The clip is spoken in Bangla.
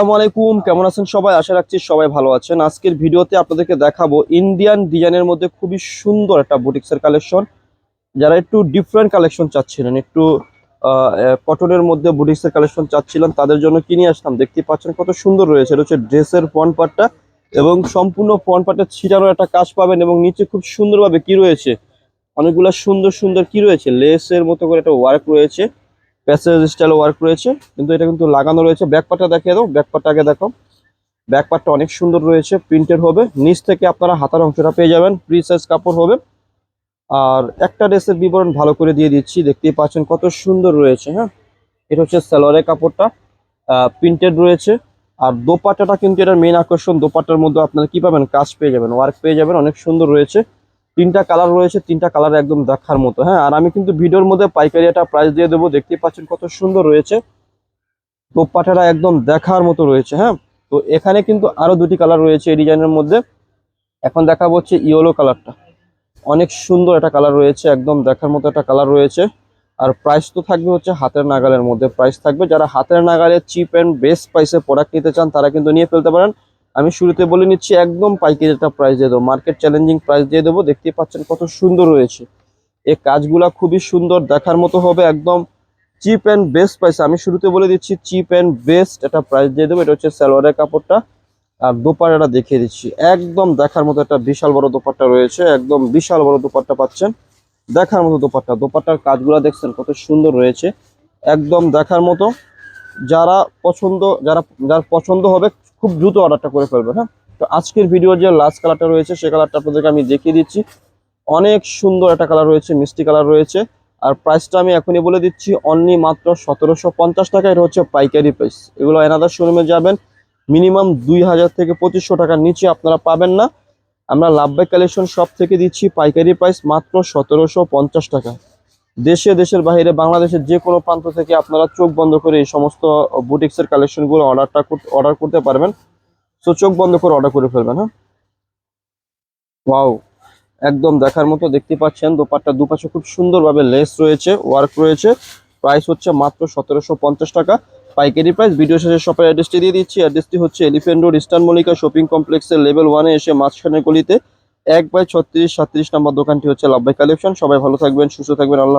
আসসালামু আলাইকুম, কেমন আছেন সবাই? আশা রাখছি সবাই ভালো আছেন। আজকের ভিডিওতে আপনাদেরকে দেখাবো ইন্ডিয়ান ডিজাইনের মধ্যে খুবই সুন্দর একটা বুটিক্সের কালেকশন যারা একটু ডিফারেন্ট কালেকশন চাচ্ছিলেন, একটু কটনের মধ্যে বুটিক্সের কালেকশন চাচ্ছিলেন, তাদের জন্য কিনে আসলাম? দেখতে পাচ্ছেন কত সুন্দর রয়েছে। এটা হচ্ছে ড্রেসের ফ্রন্ট পার্টটা এবং সম্পূর্ণ ফ্রন্ট পার্টে ছিটানো একটা কাজ পাবেন এবং নিচে খুব সুন্দরভাবে কি রয়েছে? অনেকগুলা সুন্দর সুন্দর কি রয়েছে? লেসের মতো করে একটা ওয়ার্ক রয়েছে। প্যাসেজ স্টাইল ওয়ার্ক রয়েছে, কিন্তু এটা কিন্তু লাগানো রয়েছে। ব্যাক পার্টটা দেখিয়ে দাও ব্যাক পার্টটা আগে দেখো। ব্যাক পার্টটা অনেক সুন্দর রয়েছে প্রিন্টেড হবে। নিচ থেকে আপনারা হাতার অংশটা পেয়ে যাবেন ফ্রি সাইজ কাপড় হবে। আর একটা ড্রেসের বিবরণ ভালো করে দিয়ে দিচ্ছি, দেখতেই পাচ্ছেন কত সুন্দর রয়েছে হ্যাঁ? এটা হচ্ছে সালোয়ারের কাপড়টা প্রিন্টেড রয়েছে। আর দোপাট্টাটা কিন্তু এটার মেন আকর্ষণ, দোপাট্টার মধ্যে আপনারা কি পাবেন? কাজ পেয়ে যাবেন ওয়ার্ক পেয়ে যাবেন, অনেক সুন্দর রয়েছে। তিনটা কালার রয়েছে, তিনটা কালার একদম দেখার মতো হ্যাঁ? আর আমি কিন্তু ভিডিওর মধ্যে পাইকারি একটা প্রাইস দিয়ে দেবো, দেখতেই পাচ্ছেন কত সুন্দর রয়েছে। দোপাট্টাটা একদম দেখার মতো রয়েছে হ্যাঁ? তো এখানে কিন্তু আরও দুটি কালার রয়েছে এই ডিজাইনের মধ্যে। এখন দেখাবো হচ্ছে ইয়েলো কালারটা অনেক সুন্দর একটা কালার রয়েছে, একদম দেখার মতো একটা কালার রয়েছে। আর প্রাইস তো থাকবে হচ্ছে হাতের নাগালের মধ্যে। প্রাইস থাকবে, যারা হাতের নাগালে চিপ অ্যান্ড বেস্ট প্রাইসে প্রোডাক্ট নিতে চান, তারা কিন্তু নিয়ে ফেলতে পারেন। আমি শুরুতে বলে নিচ্ছি, একদম পাইকারি একটা প্রাইস দিয়ে দেবো। মার্কেট চ্যালেঞ্জিং প্রাইস দিয়ে দেবো। দেখতেই পাচ্ছেন কত সুন্দর রয়েছে। এই কাজগুলা খুবই সুন্দর দেখার মতো হবে, একদম চিপ অ্যান্ড বেস্ট প্রাইস আমি শুরুতে বলে দিচ্ছি চিপ অ্যান্ড বেস্ট একটা প্রাইস দিয়ে দেবো। এটা হচ্ছে সালোয়ারের কাপড়টা। আর দোপাট্টাটা দেখিয়ে দিচ্ছি। একদম দেখার মতো একটা বিশাল বড় দোপাট্টা রয়েছে। একদম বিশাল বড় দোপাট্টা পাচ্ছেন। দেখার মতো দোপাট্টা দোপাট্টার কাজগুলো দেখছেন কত সুন্দর রয়েছে। একদম দেখার মতো। যারা পছন্দ, যারা, যার পছন্দ হবে, খুব দ্রুত অর্ডারটা করে ফেলবে হ্যাঁ? তো আজকের ভিডিওর যে লাস্ট কালারটা রয়েছে, সে কালারটা আপনাদেরকে আমি দেখিয়ে দিচ্ছি। অনেক সুন্দর একটা কালার রয়েছে, মিষ্টি কালার রয়েছে। আর প্রাইসটা আমি এখনই বলে দিচ্ছি অনলি মাত্র সতেরোশো পঞ্চাশ টাকা, এটা হচ্ছে পাইকারি প্রাইস এগুলো এনাদার শোরুমে যাবেন মিনিমাম দুই হাজার থেকে পঁচিশশো টাকার নিচে আপনারা পাবেন না। আমরা লাভবাই কালেকশন সব থেকে দিচ্ছি পাইকারি প্রাইস মাত্র সতেরোশো পঞ্চাশ টাকা। দেশে দেশের বাইরে, বাংলাদেশের যে কোনো প্রান্ত থেকে আপনারা চোখ বন্ধ করে এই সমস্ত বুটিক্সের কালেকশনগুলো অর্ডারটা অর্ডার করতে পারবেন। সো চোখ বন্ধ করে অর্ডার করে ফেলবেন হ্যাঁ? ওয়াও একদম দেখার মতো দেখতে পাচ্ছেন, দোপাট্টা দুপাশে খুব সুন্দরভাবে লেস রয়েছে ওয়ার্ক রয়েছে। প্রাইস হচ্ছে মাত্র সতেরোশো পঞ্চাশ টাকা। পাইকারি প্রাইস ভিডিও শেষে শপের অ্যাড্রেসটি দিয়ে দিচ্ছি। অ্যাড্রেসটি হচ্ছে elephant road eastern Mallika shopping কমপ্লেক্সের লেভেল ওয়ানে এসে মাঝখানে গলিতে এক বাই ছত্রিশ সাতত্রিশ নম্বর দোকানটি হচ্ছে লাভবাই কালেকশন সবাই ভালো থাকবেন, সুস্থ থাকবেন, আল্লাহ